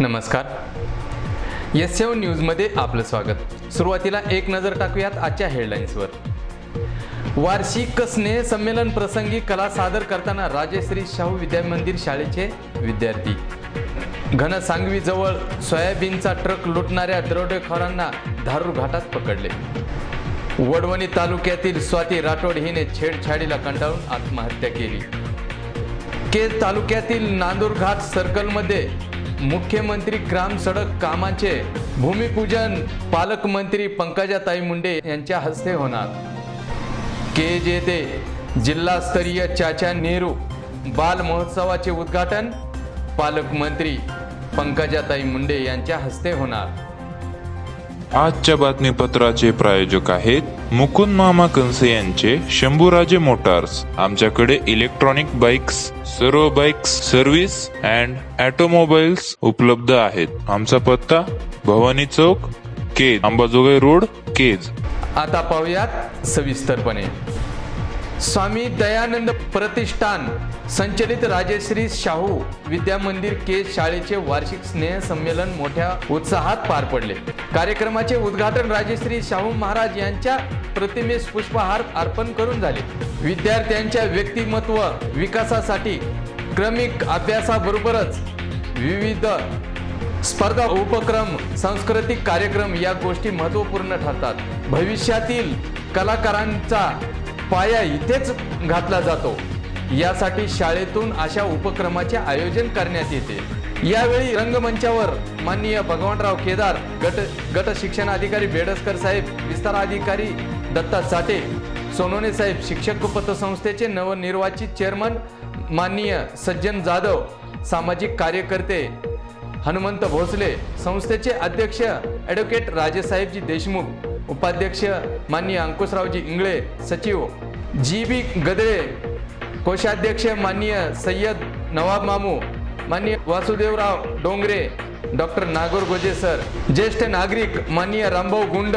नमस्कार. एस सेवन न्यूजमध्ये आपलं स्वागत. सुरुवातीला एक नजर टाकूयात आजच्या हेडलाईन्सवर. वार्षिक स्नेह संमेलन प्रसंगी कला सादर करताना राजेश्री शाहू विद्या मंदिर शाळेचे विद्यार्थी. घन सांगवीजवळ सोयाबीनचा ट्रक लुटणाऱ्या दरोडेखोरांना धारूर घाटात पकडले. वडवणी तालुक्यातील स्वाती राठोड हिने छेडछाडीला कंटाळून आत्महत्या केली. केज तालुक्यातील नांदूरघाट सर्कलमध्ये मुख्यमंत्री ग्राम सडक कामाचे भूमिपूजन पालकमंत्री पंकजाताई मुंडे यांच्या हस्ते होणार. के जे ते जिल्हास्तरीय चाचा नेहरू बाल महोत्सवाचे उद्घाटन पालकमंत्री पंकजाताई मुंडे यांच्या हस्ते होणार. आजच्या बातमीपत्राचे प्रायोजक आहेत मुकुंद मामा कंसे यांचे शंभूराजे मोटार्स. आमच्याकडे इलेक्ट्रॉनिक बाईक्स सर्व बाईक्स सर्व्हिस अँड ऑटोमोबाईल्स उपलब्ध आहेत. आमचा पत्ता भवानी चौक केज अंबाजोगाई रोड केज. आता पाहूयात सविस्तरपणे. स्वामी दयानंद प्रतिष्ठान संचलित राजश्री शाहू विद्या मंदिर केस शाळेचे वार्षिक स्नेह संमेलन मोठ्या उत्साहात पार पडले. कार्यक्रमाचे उद्घाटन राजश्री शाहू महाराज यांच्या प्रतिमेस पुष्पहार अर्पण करून झाले. विद्यार्थ्यांच्या व्यक्तिमत्व विकासासाठी क्रमिक अभ्यासाबरोबरच विविध स्पर्धा उपक्रम सांस्कृतिक कार्यक्रम या गोष्टी महत्त्वपूर्ण ठरतात. भविष्यातील कलाकारांचा पाया इथेच घातला जातो. यासाठी शाळेतून अशा उपक्रमाचे आयोजन करण्यात येते. यावेळी रंगमंचावर माननीय भगवानराव केदार गट गट शिक्षण अधिकारी बेडसकर साहेब विस्तार अधिकारी दत्ता साठे सोनोने साहेब शिक्षक पतसंस्थेचे नवनिर्वाचित चेअरमन माननीय सज्जन जाधव सामाजिक कार्यकर्ते हनुमंत भोसले संस्थेचे अध्यक्ष ॲडव्होकेट राजेसाहेबजी देशमुख उपाध्यक्ष माननीय अंकुशरावजी इंगळे सचिव जी बी गदळे कोषाध्यक्ष माननीय सय्यद नवाब मामू माननीय वासुदेवराव डोंगरे डॉक्टर नागोर गोजे सर ज्येष्ठ नागरिक माननीय रामभाऊ गुंड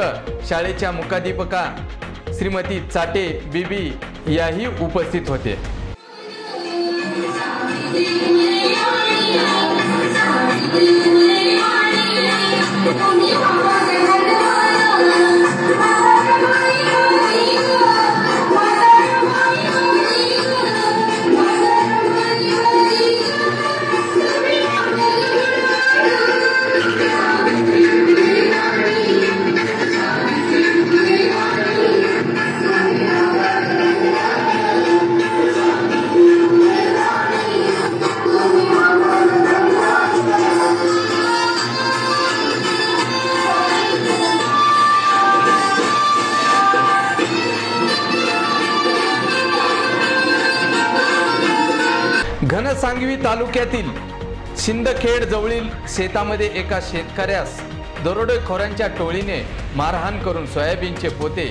शाळेच्या मुखाध्यापका श्रीमती चाटे बीबी याही उपस्थित होते. घनसांगवी तालुक्यातील शिंदखेड जवळील शेतामध्ये एका शेतकऱ्यास दरोडेखोरांच्या टोळीने मारहाण करून सोयाबीनचे पोते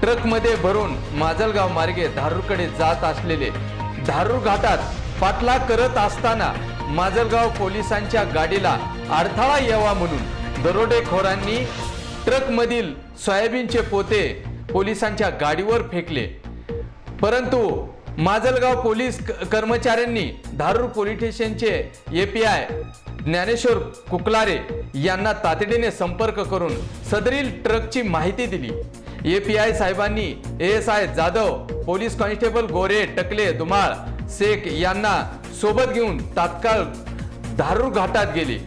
ट्रकमध्ये भरून माजलगाव मार्गे धारूरकडे जात असलेले धारूर घाटात पाठला करत असताना माजलगाव पोलिसांच्या गाडीला अडथळा यावा म्हणून दरोडेखोरांनी ट्रकमधील सोयाबीनचे पोते पोलिसांच्या गाडीवर फेकले. परंतु माजलगाव पोलीस कर्मचाऱ्यांनी धारूर पोलीस स्टेशनचे एपीआय ज्ञानेश्वर कुकलारे यांना तातडीने संपर्क करून सदरील ट्रकची माहिती दिली. एपीआय साहेबांनी S I Jadhav police constable Gore Takale Dumal Shaikh यांना सोबत घेऊन तात्काळ धारूर घाटात गेले.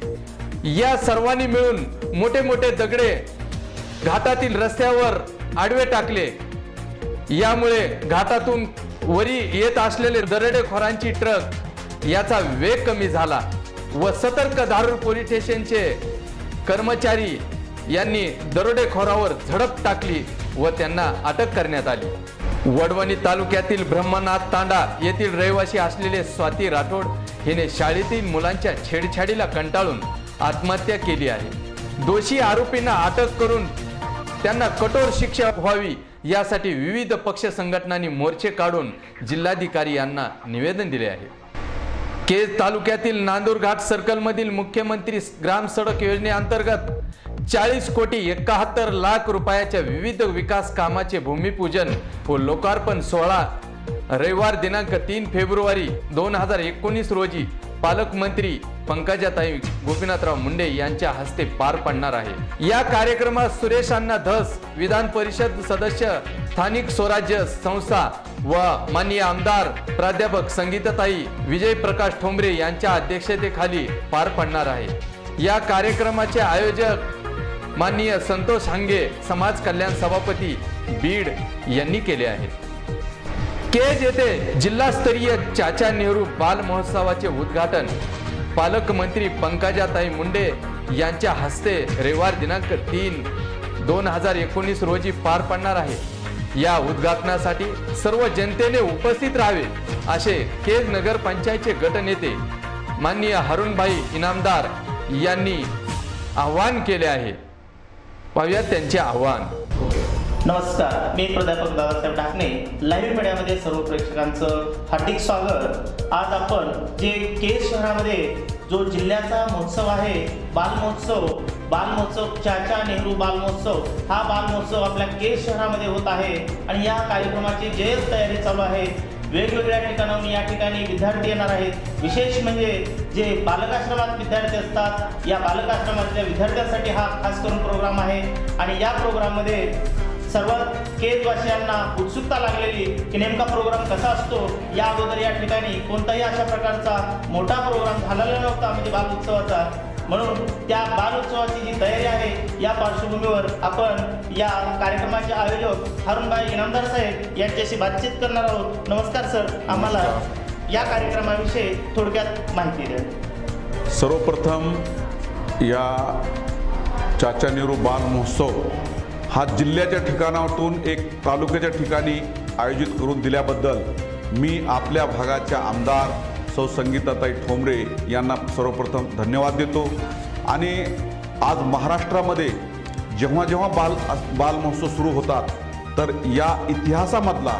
या सर्वांनी मिळून मोठे मोठे दगडे घाटातील रस्त्यावर आडवे टाकले. यामुळे घाटातून वरी येत असलेले दरोडेखोरांची ट्रक याचा वेग कमी झाला व सतर्क धारूर पोलीस स्टेशनचे कर्मचारी यांनी दरोडेखोरावर झडप टाकली व त्यांना अटक करण्यात आली. वडवणी तालुक्यातील ब्रह्मनाथ तांडा येथील रहिवासी असलेले स्वाती राठोड हिने शाळेतील मुलांच्या छेडछाडीला कंटाळून आत्महत्या केली आहे. दोषी आरोपींना अटक करून त्यांना कठोर शिक्षा व्हावी यासाठी विविध पक्ष संघटनांनी मोर्चे काढून जिल्हाधिकारी यांना निवेदन दिले आहे. केज तालुक्यातील नांदूर घाट सर्कलमधील मुख्यमंत्री ग्राम सडक योजनेअंतर्गत चाळीस कोटी एकाहत्तर लाख रुपयाच्या विविध विकास कामाचे भूमिपूजन व लोकार्पण सोहळा रविवार दिनांक तीन फेब्रुवारी दोन हजार एकोणीस रोजी पालकमंत्री पंकजाताई गोपीनाथराव मुंडे यांच्या हस्ते पार पडणार आहे. या कार्यक्रमात सुरेश अण्णा धस विधान परिषद सदस्य स्थानिक स्वराज्य संस्था व माननीय आमदार प्राध्यापक संगीताताई विजय प्रकाश ठोंबरे यांच्या अध्यक्षतेखाली पार पडणार आहे. या कार्यक्रमाचे आयोजक माननीय संतोष हांगे समाज कल्याण सभापती बीड यांनी केले आहेत. केज येथे जिल्हास्तरीय चाचा नेहरू बाल महोत्सवाचे उद्घाटन. पालकमंत्री पंकजाताई मुंडे यांच्या हस्ते रविवार दिनांक तीन दोन हजार एकोणीस रोजी पार पडणार आहे. या उद्घाटनासाठी सर्व जनतेने उपस्थित राहावे असे केज नगर पंचायतचे गटनेते माननीय हरुणभाई इनामदार यांनी आवाहन केले आहे. पाहूयात त्यांचे आव्हान. नमस्कार मी प्राध्यापक दादासाहेब ढाकणे. लाईव्ह मीडियामध्ये सर्व प्रेक्षकांचं हार्दिक स्वागत. आज आपण जे केस शहरामध्ये जो जिल्ह्याचा महोत्सव आहे बालमहोत्सव बालमहोत्सव चाचा नेहरू बालमहोत्सव हा बालमहोत्सव आपल्या केस शहरामध्ये होत आहे आणि या कार्यक्रमाची जयच तयारी चालू आहे. वेगवेगळ्या ठिकाणाहून या ठिकाणी विद्यार्थी येणार आहेत. विशेष म्हणजे जे बालकाश्रमात विद्यार्थी असतात या बालकाश्रमातल्या विद्यार्थ्यांसाठी हा खास करून प्रोग्राम आहे. आणि या प्रोग्राममध्ये सर्व केजवासियांना उत्सुकता लागलेली की नेमका प्रोग्राम कसा असतो या अगोदर या ठिकाणी कोणताही अशा प्रकारचा मोठा प्रोग्राम झालेला नव्हता म्हणजे बाल उत्सवाचा. म्हणून त्या बाल उत्सवाची जी तयारी आहे या पार्श्वभूमीवर आपण या कार्यक्रमाचे आयोजक हरुणभाई इनामदार साहेब यांच्याशी बातचीत करणार आहोत. नमस्कार सर आम्हाला या कार्यक्रमाविषयी थोडक्यात माहिती द्या. सर्वप्रथम या चाचा नेहरू बाल महोत्सव हा जिल्ह्याच्या ठिकाणातून एक तालुक्याच्या ठिकाणी आयोजित करून दिल्याबद्दल मी आपल्या भागाच्या आमदार सौ संगीताताई ठोंबरे यांना सर्वप्रथम धन्यवाद देतो. आणि आज महाराष्ट्रामध्ये जेव्हा जेव्हा बाल बाल महोत्सव सुरू होतात तर या इतिहासामधला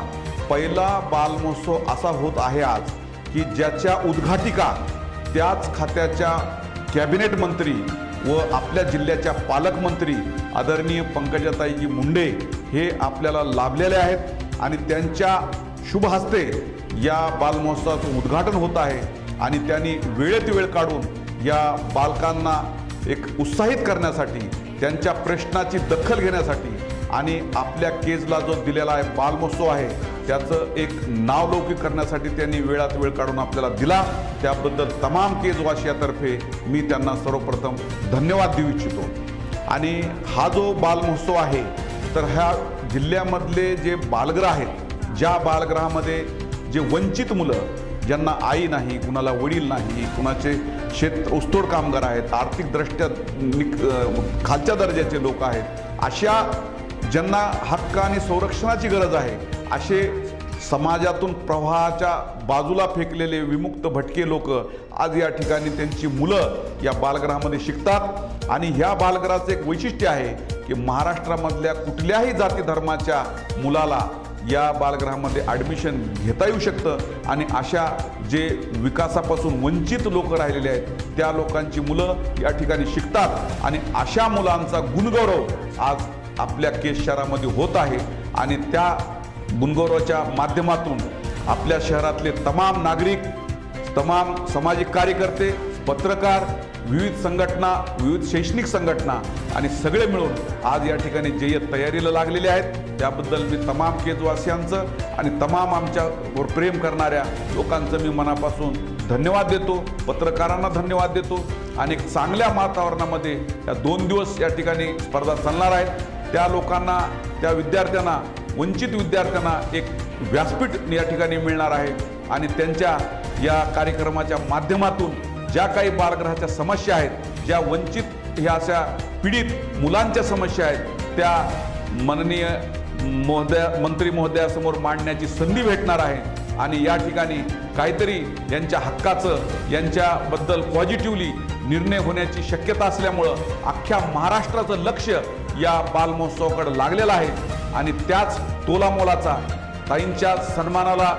पहिला बाल महोत्सव असा होत आहे आज की ज्याच्या उद्घाटिका त्याच खात्याच्या कॅबिनेट मंत्री व आपल्या जिल्ह्याच्या पालकमंत्री आदरणीय पंकजाताईजी मुंडे हे आपल्याला लाभलेले आहेत आणि त्यांच्या शुभ हस्ते या बालमहोत्सवाचं उद्घाटन होत आहे आणि त्यांनी वेळेत वेळ काढून या बालकांना एक उत्साहित करण्यासाठी त्यांच्या प्रश्नाची दखल घेण्यासाठी आणि आपल्या केजला जो दिलेला आहे बालमहोत्सव आहे त्याचं एक नावलौकिक करण्यासाठी त्यांनी वेळात वेळ काढून आपल्याला दिला. त्याबद्दल तमाम केजवासियातर्फे मी त्यांना सर्वप्रथम धन्यवाद देऊ इच्छितो. आणि हा जो बालमहोत्सव आहे तर ह्या जिल्ह्यामधले जे बालगृह आहेत ज्या बालगृहामध्ये जे वंचित मुलं ज्यांना आई नाही कुणाला वडील नाही कुणाचे शेत ऊसतोड कामगार आहेत आर्थिकदृष्ट्या निक खालच्या दर्जाचे लोक आहेत अशा ज्यांना हक्क आणि संरक्षणाची गरज आहे असे समाजातून प्रवाहाच्या बाजूला फेकलेले विमुक्त भटके लोक आज या ठिकाणी त्यांची मुलं या बालगृहामध्ये शिकतात. आणि ह्या बालगृहाचं एक वैशिष्ट्य आहे की महाराष्ट्रामधल्या कुठल्याही जाती धर्माच्या मुलाला या बालगृहामध्ये ॲडमिशन घेता येऊ शकतं. आणि अशा जे विकासापासून वंचित लोक राहिलेले आहेत त्या लोकांची मुलं या ठिकाणी शिकतात. आणि अशा मुलांचा गुणगौरव आज आपल्या केस शहरामध्ये होत आहे आणि त्या गुणगौरवाच्या माध्यमातून आपल्या शहरातले तमाम नागरिक तमाम सामाजिक कार्यकर्ते पत्रकार विविध संघटना विविध शैक्षणिक संघटना आणि सगळे मिळून आज या ठिकाणी जय्यत तयारीला लागलेले आहेत त्याबद्दल मी तमाम केजवासियांचं आणि तमाम आमच्यावर प्रेम करणाऱ्या लोकांचं मी मनापासून धन्यवाद देतो पत्रकारांना धन्यवाद देतो आणि चांगल्या वातावरणामध्ये या दोन दिवस या ठिकाणी स्पर्धा चालणार आहेत. त्या लोकांना त्या विद्यार्थ्यांना वंचित विद्यार्थ्यांना एक व्यासपीठ या ठिकाणी मिळणार आहे. आणि त्यांच्या या कार्यक्रमाच्या माध्यमातून ज्या काही बालग्रहाच्या समस्या आहेत ज्या वंचित ह्या अशा पीडित मुलांच्या समस्या आहेत त्या माननीय महोदया मंत्री महोदयासमोर मांडण्याची संधी भेटणार आहे. आणि या ठिकाणी काहीतरी यांच्या हक्काचं यांच्याबद्दल पॉझिटिव्हली निर्णय होण्याची शक्यता असल्यामुळं अख्ख्या महाराष्ट्राचं लक्ष या बालमहोत्सवाकडे लागलेलं आहे. आणि त्याच तोलामोलाचा ताईंच्या सन्मानाला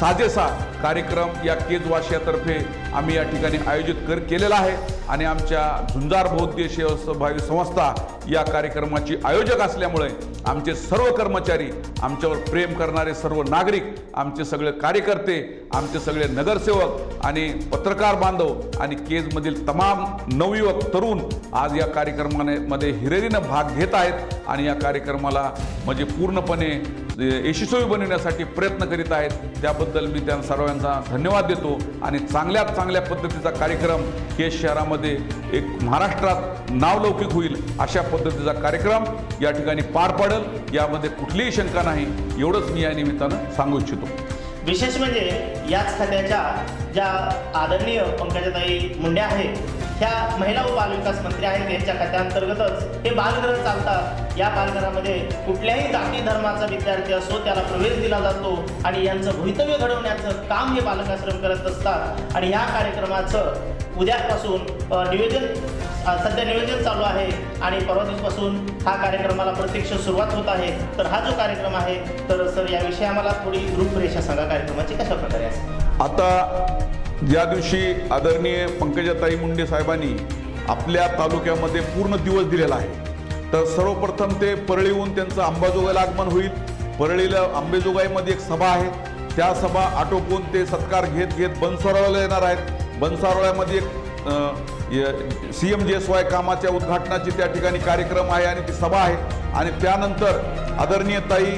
साजेसा कार्यक्रम या केजवाशियातर्फे आम्ही या ठिकाणी आयोजित कर केलेला आहे. आणि आमच्या झुंजार बौद्ध सहभागी संस्था या कार्यक्रमाची आयोजक असल्यामुळे आमचे सर्व कर्मचारी आमच्यावर प्रेम करणारे सर्व नागरिक आमचे सगळे कार्यकर्ते आमचे सगळे नगरसेवक आणि पत्रकार बांधव आणि केजमधील तमाम नवयुवक तरुण आज या कार्यक्रमामध्ये हिरेरीनं भाग घेत आहेत. आणि या कार्यक्रमाला म्हणजे पूर्णपणे यशस्वी बनवण्यासाठी प्रयत्न करीत आहेत. त्याबद्दल मी त्या सर्वांचा धन्यवाद देतो. आणि चांगल्यात चांगल्या पद्धतीचा कार्यक्रम केस शहरामध्ये एक महाराष्ट्रात नावलौकिक होईल अशा पद्धतीचा कार्यक्रम या ठिकाणी पार पडेल. यामध्ये कुठलीही शंका नाही. एवढंच मी या निमित्तानं सांगू इच्छितो. विशेष म्हणजे याच खात्याच्या ज्या आदरणीय पंकजाताई मुंडे आहेत ह्या महिला व बालविकास मंत्री आहेत यांच्या खात्याअंतर्गतच हे बालगृह चालतात. या बालगृहामध्ये कुठल्याही जाती धर्माचा विद्यार्थी असो त्याला प्रवेश दिला जातो आणि यांचं भवितव्य घडवण्याचं काम हे बालकाश्रम करत असतात. आणि ह्या कार्यक्रमाचं उद्यापासून नियोजन सध्या नियोजन चालू आहे आणि परवा दिवसपासून हा कार्यक्रमाला प्रत्यक्ष सुरुवात होत आहे. तर हा जो कार्यक्रम आहे तर सर याविषयी आम्हाला थोडी रूपरेषा सांगा. कार्यक्रमाची कशा प्रकारे आता ज्या दिवशी आदरणीय पंकजाताई मुंडे साहेबांनी आपल्या तालुक्यामध्ये पूर्ण दिवस दिलेला आहे तर सर्वप्रथम ते परळीहून त्यांचं अंबाजोगाईला आगमन होईल. परळीला अंबेजोगाईमध्ये एक सभा आहे. त्या सभा आटोपून ते सत्कार घेत घेत बनसारोळ्याला येणार आहेत. बनसारोळ्यामध्ये एक C M G S Y कामाच्या उद्घाटनाची त्या ठिकाणी कार्यक्रम आहे आणि ती सभा आहे. आणि त्यानंतर आदरणीय ताई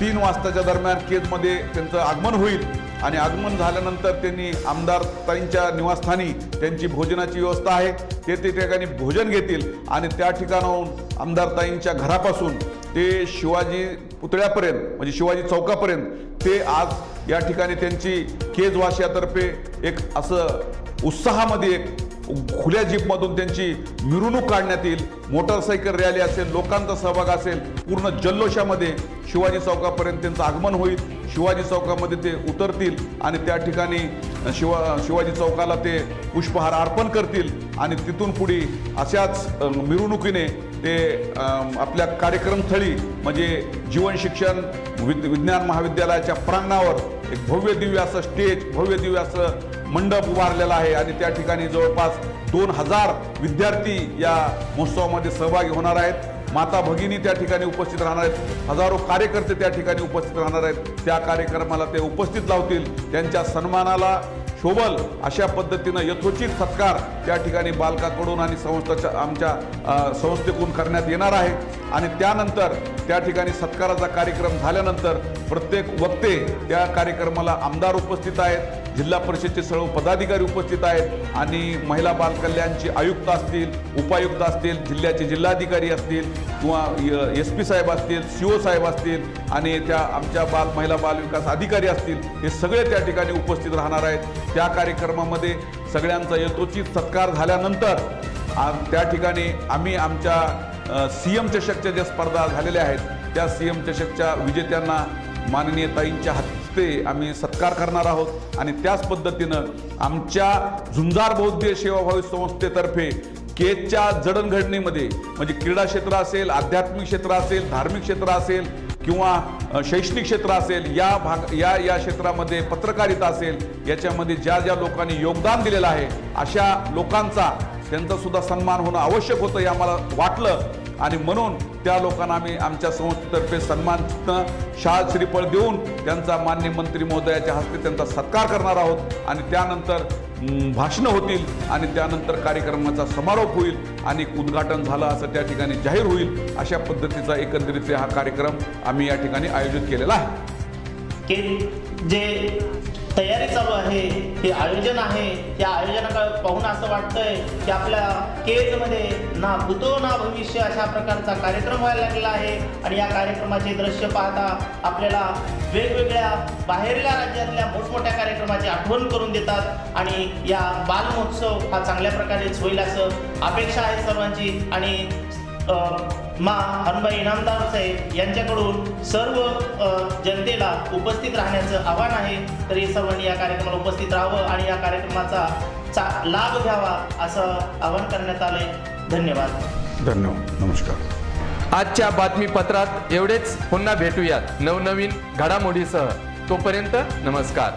तीन वाजताच्या दरम्यान केजमध्ये त्यांचं आगमन होईल. आणि आगमन झाल्यानंतर त्यांनी आमदार ताईंच्या निवासस्थानी त्यांची भोजनाची व्यवस्था आहे. ते ते ठिकाणी भोजन घेतील आणि त्या ठिकाणाहून आमदार ताईंच्या घरापासून ते शिवाजी पुतळ्यापर्यंत म्हणजे शिवाजी चौकापर्यंत ते आज या ठिकाणी त्यांची केजवाशियातर्फे एक असं उत्साहामध्ये एक खुल्या जीपमधून त्यांची मिरवणूक काढण्यात येईल. मोटरसायकल रॅली असेल लोकांचा सहभाग असेल पूर्ण जल्लोषामध्ये शिवाजी चौकापर्यंत त्यांचं आगमन होईल. शिवाजी चौकामध्ये ते उतरतील आणि त्या ठिकाणी शिवा शिवाजी चौकाला ते पुष्पहार अर्पण करतील आणि तिथून पुढे अशाच मिरवणुकीने ते आपल्या कार्यक्रमस्थळी म्हणजे जीवन शिक्षण विद विज्ञान महाविद्यालयाच्या प्रांगणावर एक भव्य दिव्य असं स्टेज भव्य दिव्य असं मंडप उभारलेला आहे आणि त्या ठिकाणी जवळपास दोन हजार विद्यार्थी या महोत्सवामध्ये सहभागी होणार आहेत. माता भगिनी त्या ठिकाणी उपस्थित राहणार आहेत. हजारो कार्यकर्ते त्या ठिकाणी उपस्थित राहणार आहेत. त्या कार्यक्रमाला ते उपस्थित लावतील. त्यांच्या सन्मानाला शोभल अशा पद्धतीनं यथोचित सत्कार त्या ठिकाणी बालकाकडून आणि संस्थाच्या आमच्या संस्थेकडून करण्यात येणार आहे. आणि त्यानंतर त्या ठिकाणी सत्काराचा कार्यक्रम झाल्यानंतर प्रत्येक वक्ते त्या कार्यक्रमाला आमदार उपस्थित आहेत. जिल्हा परिषदचे सर्व पदाधिकारी उपस्थित आहेत आणि महिला बालकल्याणचे आयुक्त असतील उपायुक्त असतील जिल्ह्याचे जिल्हाधिकारी असतील किंवा एस पी साहेब असतील सी ओ साहेब असतील आणि त्या आमच्या बाल महिला बाल विकास अधिकारी असतील हे सगळे त्या ठिकाणी उपस्थित राहणार आहेत. त्या कार्यक्रमामध्ये सगळ्यांचा यथोचित सत्कार झाल्यानंतर त्या ठिकाणी आम्ही आमच्या सी एम चषकच्या ज्या स्पर्धा झालेल्या आहेत त्या सी एम चषकच्या विजेत्यांना माननीय ताईंच्या हस्ते आम्ही सत्कार करणार आहोत आणि त्याच पद्धतीनं आमच्या झुंजार बौद्ध सेवाभावी संस्थेतर्फे केजच्या जडणघडणीमध्ये म्हणजे क्रीडा क्षेत्र असेल आध्यात्मिक क्षेत्र असेल धार्मिक क्षेत्र असेल किंवा शैक्षणिक क्षेत्र असेल या भाग या या क्षेत्रामध्ये पत्रकारिता असेल याच्यामध्ये ज्या ज्या लोकांनी योगदान दिलेलं आहे अशा लोकांचा त्यांचासुद्धा सन्मान होणं आवश्यक होतं हे आम्हाला वाटलं. आणि म्हणून त्या लोकांना आम्ही आमच्या संस्थेतर्फे सन्मान शाल श्रीफळ देऊन त्यांचा मान्य मंत्री महोदयाच्या हस्ते त्यांचा सत्कार करणार आहोत. आणि त्यानंतर भाषणं होतील आणि त्यानंतर कार्यक्रमाचा समारोप होईल आणि उद्घाटन झालं असं त्या ठिकाणी जाहीर होईल अशा पद्धतीचा एकंदरीत हा कार्यक्रम आम्ही या ठिकाणी आयोजित केलेला आहे. जे तयारी चालू आहे हे आयोजन आहे या आयोजनाकडे पाहून असं वाटतंय की आपल्या केजमध्ये ना भूतो ना भविष्य अशा प्रकारचा कार्यक्रम व्हायला लागलेला आहे. आणि या कार्यक्रमाचे दृश्य पाहता आपल्याला वेगवेगळ्या बाहेरल्या राज्यातल्या मोठमोठ्या कार्यक्रमाची आठवण करून देतात. आणि या बालमहोत्सव हा चांगल्या प्रकारेच होईल असं अपेक्षा आहे सर्वांची. आणि मा हनुबाई इनामदार साहेब यांच्याकडून सर्व जनतेला उपस्थित राहण्याचं आव्हान आहे. तरी सर्वांनी या कार्यक्रमाला उपस्थित राहावं आणि या कार्यक्रमाचा चा लाभ घ्यावा असं आवाहन करण्यात आलंय. धन्यवाद. धन्यवाद. नमस्कार. आजच्या बातमीपत्रात एवढेच. पुन्हा भेटूयात नवनवीन घडामोडीसह. तोपर्यंत नमस्कार.